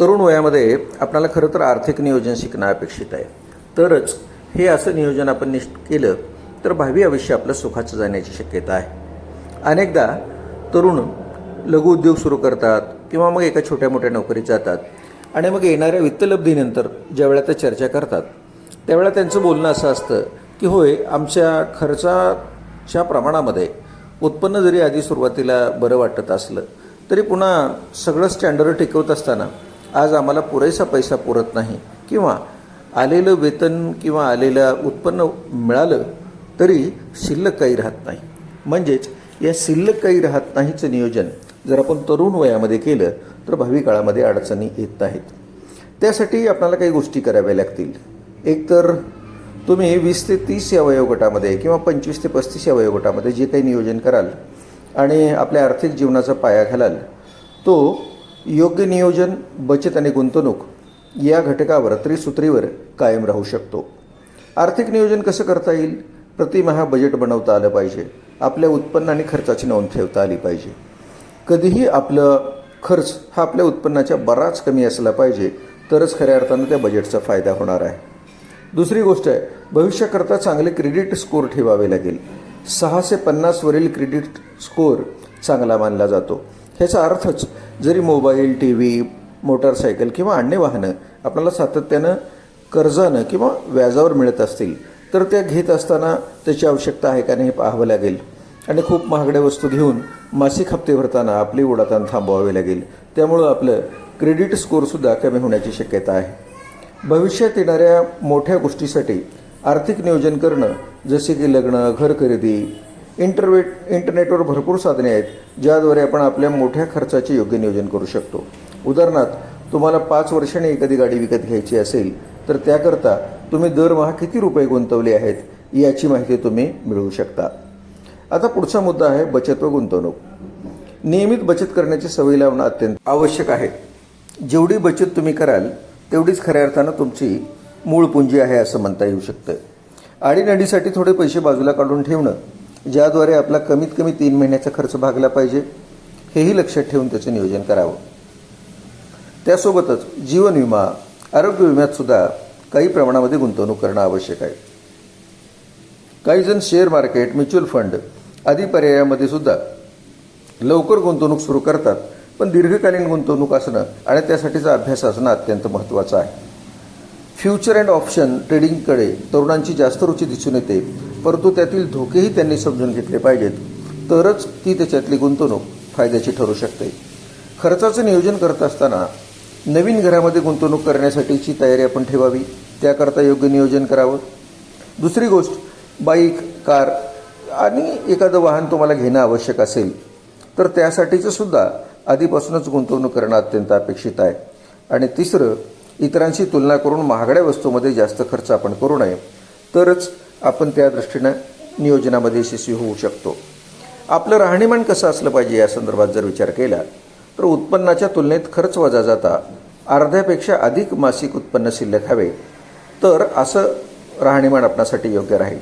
तरुण वयामध्ये आपणाला खरं तर आर्थिक नियोजन शिकणं अपेक्षित आहे. तरच हे असं नियोजन आपण निष्ठ केलं तर भावी आयुष्य आपलं सुखाचं जाण्याची शक्यता आहे. अनेकदा तरुण लघु उद्योग सुरू करतात किंवा मग एका छोट्या मोठ्या नोकरीत जातात आणि मग येणाऱ्या वित्तलब्धीनंतर ज्यावेळेला ते चर्चा करतात त्यावेळेला त्यांचं बोलणं असं असतं की होय आमच्या खर्चाच्या प्रमाणामध्ये उत्पन्न जरी आधी सुरुवातीला बरं वाटत असलं तरी पुन्हा सगळं स्टँडर्ड टिकवत असताना आज आम्हाला पुरेसा पैसा पुरत नाही. किंवा आलेलं वेतन किंवा आलेलं उत्पन्न मिळालं तरी शिल्लक काही राहत नाही. म्हणजेच या शिल्लक काही राहत नाहीचं नियोजन जर आपण तरुण वयामध्ये केलं तर भावी काळामध्ये अडचणी येत नाहीत त्यासाठी आपल्याला काही गोष्टी कराव्या लागतील. एकतर तुम्ही वीस ते तीस या वयोगटामध्ये किंवा पंचवीस ते पस्तीस या वयोगटामध्ये जे काही नियोजन कराल आणि आपल्या आर्थिक जीवनाचा पाया घालाल तो योग्य नियोजन बचत आणि गुंतवणूक या घटकावर त्रिसूत्रीवर कायम राहू शकतो. आर्थिक नियोजन कसं करता येईल? प्रतिमहा बजेट बनवता आलं पाहिजे. आपल्या उत्पन्न आणि खर्चाची नोंद ठेवता आली पाहिजे. कधीही आपलं खर्च हा आपल्या उत्पन्नाच्या बराच कमी असला पाहिजे तरच खऱ्या अर्थानं त्या बजेटचा फायदा होणार आहे. दुसरी गोष्ट आहे भविष्याकरता चांगले क्रेडिट स्कोअर ठेवावे लागेल. सहा ते पन्नासवरील क्रेडिट स्कोअर चांगला मानला जातो. ह्याचा अर्थच जरी मोबाईल टी व्ही मोटारसायकल किंवा अन्य वाहनं आपल्याला सातत्यानं कर्जानं किंवा व्याजावर मिळत असतील तर त्या घेत असताना त्याची आवश्यकता आहे का नाही हे पाहावं लागेल. आणि खूप महागड्या वस्तू घेऊन मासिक हप्ते भरताना आपली उडाताण थांबवावे लागेल. त्यामुळं आपलं क्रेडिट स्कोअरसुद्धा कमी होण्याची शक्यता आहे. भविष्यात येणाऱ्या मोठ्या गोष्टीसाठी आर्थिक नियोजन करणं जसे की लग्न घर खरेदी इंटरवेट इंटरनेटवर भरपूर साधने आहेत ज्याद्वारे आपण आपल्या मोठ्या खर्चाचे योग्य नियोजन करू शकतो. उदाहरणार्थ तुम्हाला पाच वर्षांनी एखादी गाडी विकत घ्यायची असेल तर त्याकरता तुम्ही दरमहा किती रुपये गुंतवले आहेत याची माहिती तुम्ही मिळवू शकता. आता पुढचा मुद्दा आहे बचत व गुंतवणूक. नियमित बचत करण्याची सवय लावणं अत्यंत आवश्यक आहे. जेवढी बचत तुम्ही कराल तेवढीच खऱ्या अर्थानं तुमची मूळ पुंजी आहे असं म्हणता येऊ शकतं. आडीनडीसाठी थोडे पैसे बाजूला काढून ठेवणं ज्याद्वारे आपला कमीत कमी तीन महिन्याचा खर्च भागला पाहिजे हेही लक्षात ठेवून त्याचं नियोजन करावं. त्यासोबतच जीवन विमा आरोग्य विम्यात सुद्धा काही प्रमाणामध्ये गुंतवणूक करणं आवश्यक आहे. काहीजण शेअर मार्केट म्युच्युअल फंड आदी पर्यायामध्ये सुद्धा लवकर गुंतवणूक सुरू करतात पण दीर्घकालीन गुंतवणूक असणं आणि त्यासाठीचा अभ्यास असणं अत्यंत महत्त्वाचं आहे. फ्युचर अँड ऑप्शन ट्रेडिंगकडे तरुणांची जास्त रुची दिसून येते. परंतु त्यातील धोकेही त्यांनी समजून घेतले पाहिजेत. तरच ती त्याच्यातली गुंतवणूक फायद्याची ठरू शकते. खर्चाचं नियोजन करत असताना नवीन घरामध्ये गुंतवणूक करण्यासाठीची तयारी आपण ठेवावी त्याकरता योग्य नियोजन करावं. दुसरी गोष्ट बाईक कार आणि एखादं वाहन तुम्हाला घेणं आवश्यक असेल तर त्यासाठीचं सुद्धा आधीपासूनच गुंतवणूक करणं अत्यंत अपेक्षित आहे. आणि तिसरं इतरांशी तुलना करून महागड्या वस्तूमध्ये जास्त खर्च आपण करू नये. तरच आपण त्या दृष्टीनं नियोजनामध्ये यशस्वी होऊ शकतो. आपलं राहणीमान कसं असलं पाहिजे या संदर्भात जर विचार केला तर उत्पन्नाच्या तुलनेत खर्च वजा जाता अर्ध्यापेक्षा अधिक मासिक उत्पन्न शिल्लक हवे तर असं राहणीमान आपणासाठी योग्य राहील.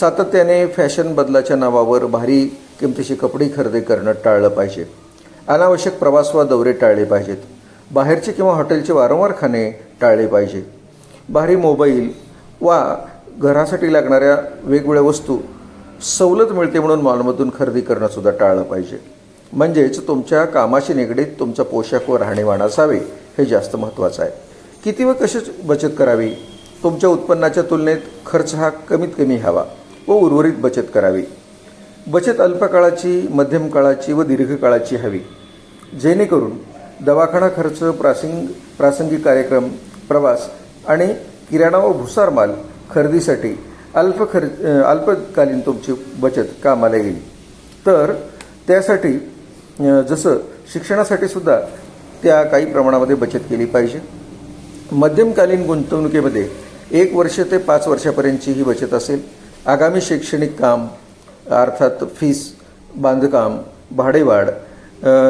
सातत्याने फॅशन बदलाच्या नावावर भारी किमतीची कपडे खरेदी करणं टाळलं पाहिजे. अनावश्यक प्रवास वा दौरे टाळले पाहिजेत. बाहेरचे किंवा हॉटेलचे वारंवार खाणे टाळले पाहिजे. भारी मोबाईल वा घरासाठी लागणाऱ्या वेगवेगळ्या वस्तू सवलत मिळते म्हणून मॉलमधून खरेदी करणंसुद्धा टाळलं पाहिजे. म्हणजेच तुमच्या कामाशी निगडीत तुमचा पोशाख व राहणीमान असावे हे जास्त महत्त्वाचं आहे. किती व कशी बचत करावी? तुमच्या उत्पन्नाच्या तुलनेत खर्च हा कमीत कमी हवा व उर्वरित बचत करावी. बचत अल्पकाळाची मध्यम काळाची व दीर्घकाळाची हवी. जेणेकरून दवाखाना खर्च प्रासिंग प्रासंगिक कार्यक्रम प्रवास आणि किराणा व भुसार माल खरेदीसाठी अल्प खर अल्पकालीन तुमची बचत कामाला येईल. तर त्यासाठी जसं शिक्षणासाठी सुद्धा त्या काही प्रमाणामध्ये बचत केली पाहिजे. मध्यमकालीन गुंतवणुकीमध्ये एक वर्ष ते पाच वर्षापर्यंतची ही बचत असेल. आगामी शैक्षणिक काम अर्थात फीस बांधकाम भाडेवाढ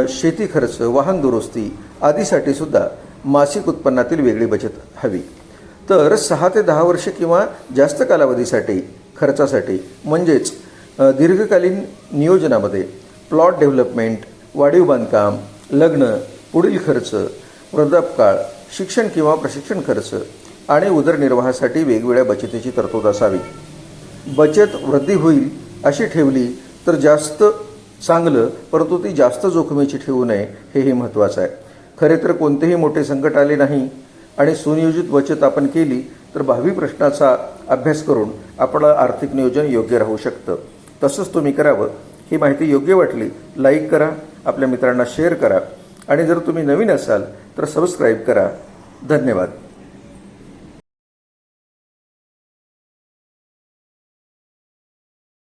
शेती खर्च वाहन दुरुस्ती आदीसाठी सुद्धा मासिक उत्पन्नातील वेगळी बचत हवी. तर सहा ते दहा वर्षे किंवा जास्त कालावधीसाठी खर्चासाठी म्हणजेच दीर्घकालीन नियोजनामध्ये प्लॉट डेव्हलपमेंट वाढीव बांधकाम लग्न पुढील खर्च वृद्धापकाळ शिक्षण किंवा प्रशिक्षण खर्च आणि उदरनिर्वाहासाठी वेगवेगळ्या बचतीची तरतूद असावी. बचत वृद्धी होईल अशी ठेवली तर जास्त चांगलं परंतु ती जास्त जोखमीची ठेवू नये हेही महत्त्वाचं आहे. खरे तर कोणतेही मोठे संकट आले नाही आणि सुनियोजित बचत आपण केली तर भावी प्रश्नाचा अभ्यास करून आपलं आर्थिक नियोजन योग्य राहू शकतं. तसंच तुम्ही करावं. ही माहिती योग्य वाटली लाईक करा आपल्या मित्रांना शेअर करा. आणि जर तुम्ही नवीन असाल तर सबस्क्राईब करा. धन्यवाद.